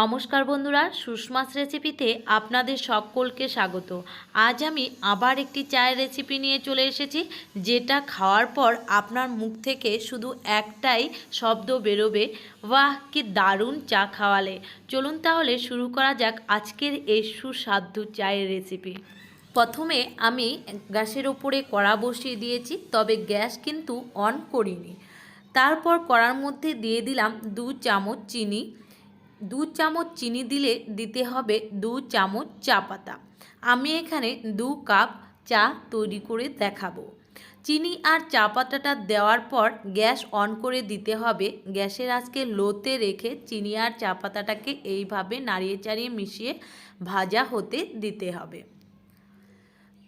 নমস্কার বন্ধুরা সুষমাস রেসিপিতে আপনাদের সকলকে স্বাগত। আজ আমি আবার একটি চায়ের রেসিপি নিয়ে চলে এসেছি, যেটা খাওয়ার পর আপনার মুখ থেকে শুধু একটাই শব্দ বেরোবে। বাহ, কি দারুণ চা খাওয়ালে। চলুন তাহলে শুরু করা যাক আজকের এই সুস্বাদু চায়ের রেসিপি। প্রথমে আমি গ্যাসের ওপরে কড়া বসিয়ে দিয়েছি, তবে গ্যাস কিন্তু অন করিনি। তারপর কড়ার মধ্যে দিয়ে দিলাম দু চামচ চিনি দু চামচ চিনি দিলে দিতে হবে দু চামচ চা পাতা। আমি এখানে দু কাপ চা তৈরি করে দেখাবো। চিনি আর চা পাতাটা দেওয়ার পর গ্যাস অন করে দিতে হবে। গ্যাসের আজকে লোতে রেখে চিনি আর চা পাতাটাকে এইভাবে নাড়িয়ে চাড়িয়ে মিশিয়ে ভাজা হতে দিতে হবে।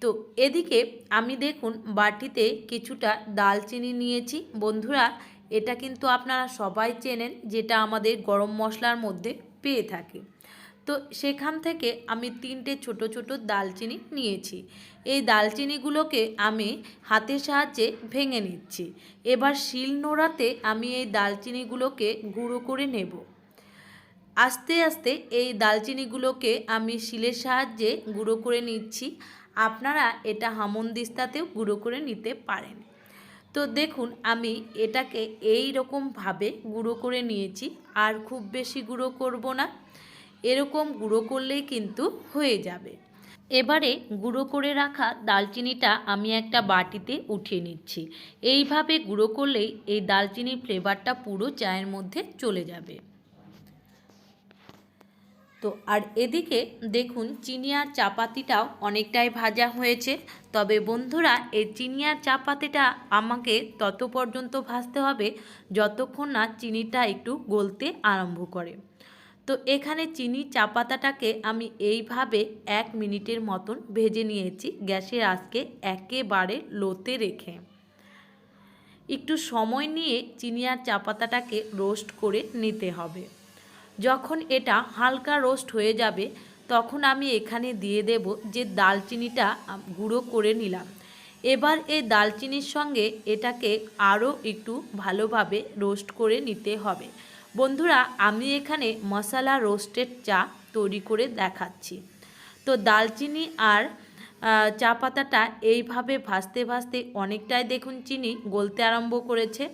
তো এদিকে আমি দেখুন বাটিতে কিছুটা দালচিনি নিয়েছি। বন্ধুরা এটা কিন্তু আপনারা সবাই চেনেন, যেটা আমাদের গরম মশলার মধ্যে পেয়ে থাকি। তো সেখান থেকে আমি তিনটে ছোট ছোট দালচিনি নিয়েছি। এই দালচিনিগুলোকে আমি হাতের সাহায্যে ভেঙে নিচ্ছি। এবার শিল নোড়াতে আমি এই দালচিনিগুলোকে গুঁড়ো করে নেব। আস্তে আস্তে এই দালচিনিগুলোকে আমি শিলের সাহায্যে গুঁড়ো করে নিচ্ছি। আপনারা এটা হামনদিস্তাতেও গুঁড়ো করে নিতে পারেন। তো দেখুন, আমি এটাকে এই রকমভাবে গুঁড়ো করে নিয়েছি, আর খুব বেশি গুঁড়ো করব না। এরকম গুঁড়ো করলেই কিন্তু হয়ে যাবে। এবারে গুঁড়ো করে রাখা দালচিনিটা আমি একটা বাটিতে উঠিয়ে নিচ্ছি। এইভাবে গুঁড়ো করলেই এই দালচিনির ফ্লেভারটা পুরো চায়ের মধ্যে চলে যাবে। তো আর এদিকে দেখুন চিনি আর চাপাতিটাও অনেকটাই ভাজা হয়েছে। তবে বন্ধুরা, এই চিনি আর চাপাতিটা আমাকে তত পর্যন্ত ভাজতে হবে যতক্ষণ না চিনিটা একটু গলতে আরম্ভ করে। তো এখানে চিনি চাপাতাটাকে আমি এইভাবে এক মিনিটের মতন ভেজে নিয়েছি গ্যাসের আজকে একেবারে লোতে রেখে। একটু সময় নিয়ে চিনি আর চাপাতাটাকে রোস্ট করে নিতে হবে। যখন এটা হালকা রোস্ট হয়ে যাবে, তখন আমি এখানে দিয়ে দেব যে দালচিনিটা গুঁড়ো করে নিলাম। এবার এই দালচিনির সঙ্গে এটাকে আরও একটু ভালোভাবে রোস্ট করে নিতে হবে। বন্ধুরা, আমি এখানে মশলা রোস্টেড চা তৈরি করে দেখাচ্ছি। তো দালচিনি আর চা পাতাটা এইভাবে ভাজতে ভাজতে অনেকটাই দেখুন, চিনি গলতে আরম্ভ করেছে।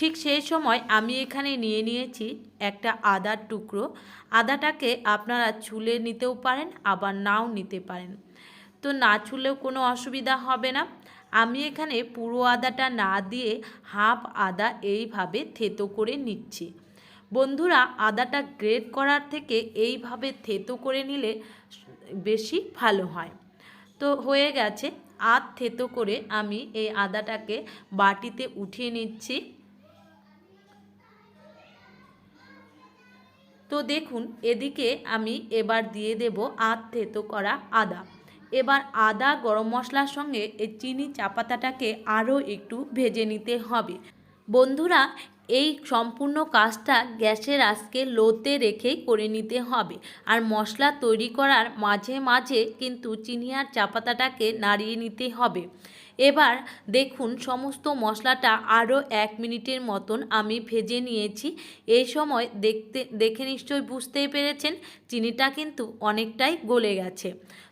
ঠিক সেই সময় আমি এখানে নিয়ে নিয়েছি একটা আদার টুকরো। আদাটাকে আপনারা ছুলে নিতেও পারেন, আবার নাও নিতে পারেন। তো না ছুলেও কোনো অসুবিধা হবে না। আমি এখানে পুরো আদাটা না দিয়ে হাফ আদা এইভাবে থেতো করে নিচ্ছি। বন্ধুরা, আদাটা গ্রেড করার থেকে এইভাবে থেতো করে নিলে বেশি ভালো হয়। তো হয়ে গেছে। আধ থেতো করে আমি এই আদাটাকে বাটিতে উঠিয়ে নিচ্ছি। তো দেখুন, এদিকে আমি এবার দিয়ে দেব আধ থেতো করা আদা। এবার আদা গরম মশলার সঙ্গে এই চিনি চাপাতাটাকে আরও একটু ভেজে নিতে হবে। বন্ধুরা, এই সম্পূর্ণ কাজটা গ্যাসের আজকে লোতে রেখেই করে নিতে হবে। আর মশলা তৈরি করার মাঝে মাঝে কিন্তু চিনি আর চাপাতাটাকে নাড়িয়ে নিতে হবে। এবার দেখুন সমস্ত মশলাটা আরও এক মিনিটের মতন আমি ভেজে নিয়েছি। এই সময় দেখতে, দেখে নিশ্চয়ই বুঝতেই পেরেছেন, চিনিটা কিন্তু অনেকটাই গলে গেছে।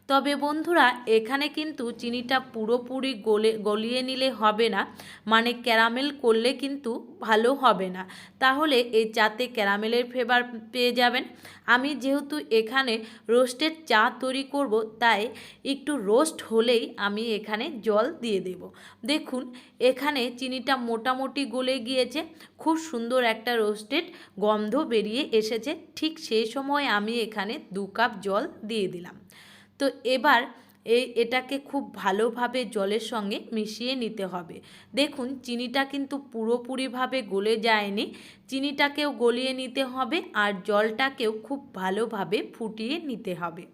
তবে বন্ধুরা, এখানে কিন্তু চিনিটা পুরোপুরি গলে, গলিয়ে নিলে হবে না। মানে ক্যারামেল করলে কিন্তু ভালো হবে না। তাহলে এই চাতে ক্যারামেলের ফ্লেভার পেয়ে যাবেন। আমি যেহেতু এখানে রোস্টেড চা তৈরি করব, তাই একটু রোস্ট হলেই আমি এখানে জল দিয়ে দেব। দেখুন, এখানে চিনিটা মোটামুটি গলে গিয়েছে। খুব সুন্দর একটা রোস্টেড গন্ধ বেরিয়ে এসেছে। ঠিক সেই সময় আমি এখানে দু কাপ জল দিয়ে দিলাম। তো এবার এই এটাকে খুব ভালোভাবে জলের সঙ্গে মিশিয়ে নিতে হবে। দেখুন, চিনিটা কিন্তু পুরোপুরিভাবে গলে যায়নি। চিনিটাকেও গলিয়ে নিতে হবে আর জলটাকেও খুব ভালোভাবে ফুটিয়ে নিতে হবে।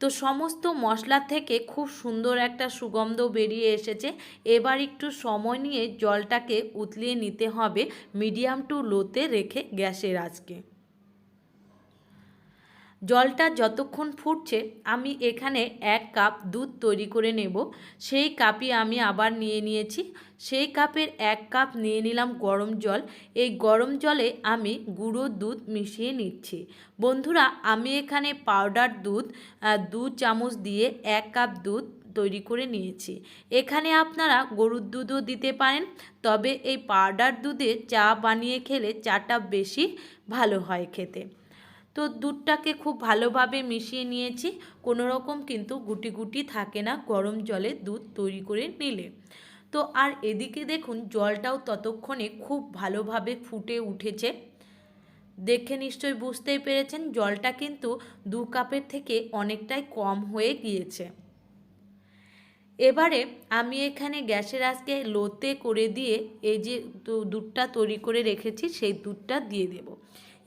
তো সমস্ত মশলা থেকে খুব সুন্দর একটা সুগন্ধ বেরিয়ে এসেছে। এবার একটু সময় নিয়ে জলটাকে উতলিয়ে নিতে হবে। মিডিয়াম টু লোতে রেখে গ্যাসের আজকে জলটা যতক্ষণ ফুটছে, আমি এখানে এক কাপ দুধ তৈরি করে নেব। সেই কাপই আমি আবার নিয়ে নিয়েছি। সেই কাপের এক কাপ নিয়ে নিলাম গরম জল। এই গরম জলে আমি গুঁড়ো দুধ মিশিয়ে নিচ্ছি। বন্ধুরা, আমি এখানে পাউডার দুধ দু চামচ দিয়ে এক কাপ দুধ তৈরি করে নিয়েছি। এখানে আপনারা গরুর দুধও দিতে পারেন, তবে এই পাউডার দুধে চা বানিয়ে খেলে চাটা বেশি ভালো হয় খেতে। তো দুধটাকে খুব ভালোভাবে মিশিয়ে নিয়েছি। কোনো রকম কিন্তু গুটি গুটি থাকে না, গরম জলে দুধ তৈরি করে নিলে। তো আর এদিকে দেখুন, জলটাও ততক্ষণে খুব ভালোভাবে ফুটে উঠেছে। দেখে নিশ্চয়ই বুঝতেই পেরেছেন, জলটা কিন্তু দু কাপের থেকে অনেকটাই কম হয়ে গিয়েছে। এবারে আমি এখানে গ্যাসের আজকে লোতে করে দিয়ে এই যে দুধটা তৈরি করে রেখেছি, সেই দুধটা দিয়ে দেব।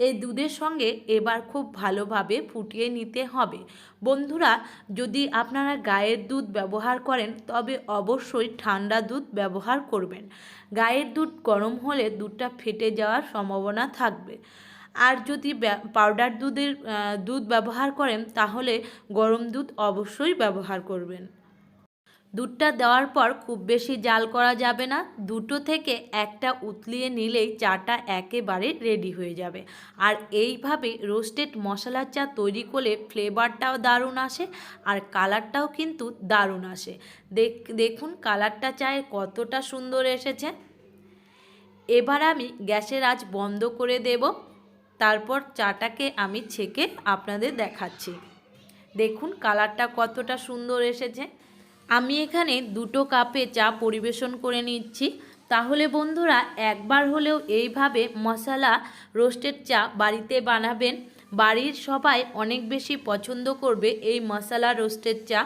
এই দুধের সঙ্গে এবার খুব ভালোভাবে ফুটিয়ে নিতে হবে। বন্ধুরা, যদি আপনারা গায়ের দুধ ব্যবহার করেন, তবে অবশ্যই ঠান্ডা দুধ ব্যবহার করবেন। গায়ের দুধ গরম হলে দুধটা ফেটে যাওয়ার সম্ভাবনা থাকবে। আর যদি পাউডার দুধের দুধ ব্যবহার করেন, তাহলে গরম দুধ অবশ্যই ব্যবহার করবেন। দুধটা দেওয়ার পর খুব বেশি জাল করা যাবে না। দুটো থেকে একটা উতলিয়ে নিলেই চাটা একেবারে রেডি হয়ে যাবে। আর এইভাবে রোস্টেড মশলার চা তৈরি করলে ফ্লেভারটাও দারুণ আসে আর কালারটাও কিন্তু দারুণ আসে। দেখ, দেখুন কালারটা চায়ের কতটা সুন্দর এসেছে। এবার আমি গ্যাসের আজ বন্ধ করে দেব। তারপর চাটাকে আমি ছেঁকে আপনাদের দেখাচ্ছি। দেখুন কালারটা কতটা সুন্দর এসেছে। আমি এখানে দুটো কাপে চা পরিবেশন করে নিচ্ছি। তাহলে বন্ধুরা, একবার হলেও এইভাবে মশলা রোস্টেড চা বাড়িতে বানাবেন। বাড়ির সবাই অনেক বেশি পছন্দ করবে এই মশলা রোস্টেড চা।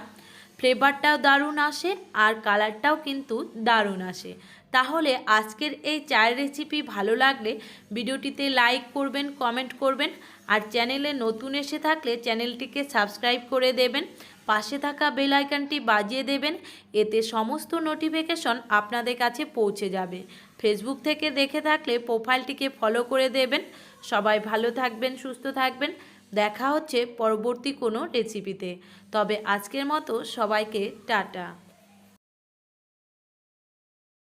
ফ্লেভারটাও দারুণ আসে আর কালারটাও কিন্তু দারুণ আসে। তাহলে আজকের এই চায়ের রেসিপি ভালো লাগলে ভিডিওটিতে লাইক করবেন, কমেন্ট করবেন আর চ্যানেলে নতুন এসে থাকলে চ্যানেলটিকে সাবস্ক্রাইব করে দেবেন। পাশে থাকা বেল আইকনটি বাজিয়ে দেবেন। এতে সমস্ত নোটিফিকেশন আপনাদের কাছে পৌঁছে যাবে। ফেসবুক থেকে দেখে থাকলে প্রোফাইলটিকে ফলো করে দেবেন। সবাই ভালো থাকবেন, সুস্থ থাকবেন। দেখা হচ্ছে পরবর্তী কোনো রেসিপিতে তবে আজকের মতো সবাইকে টাটা।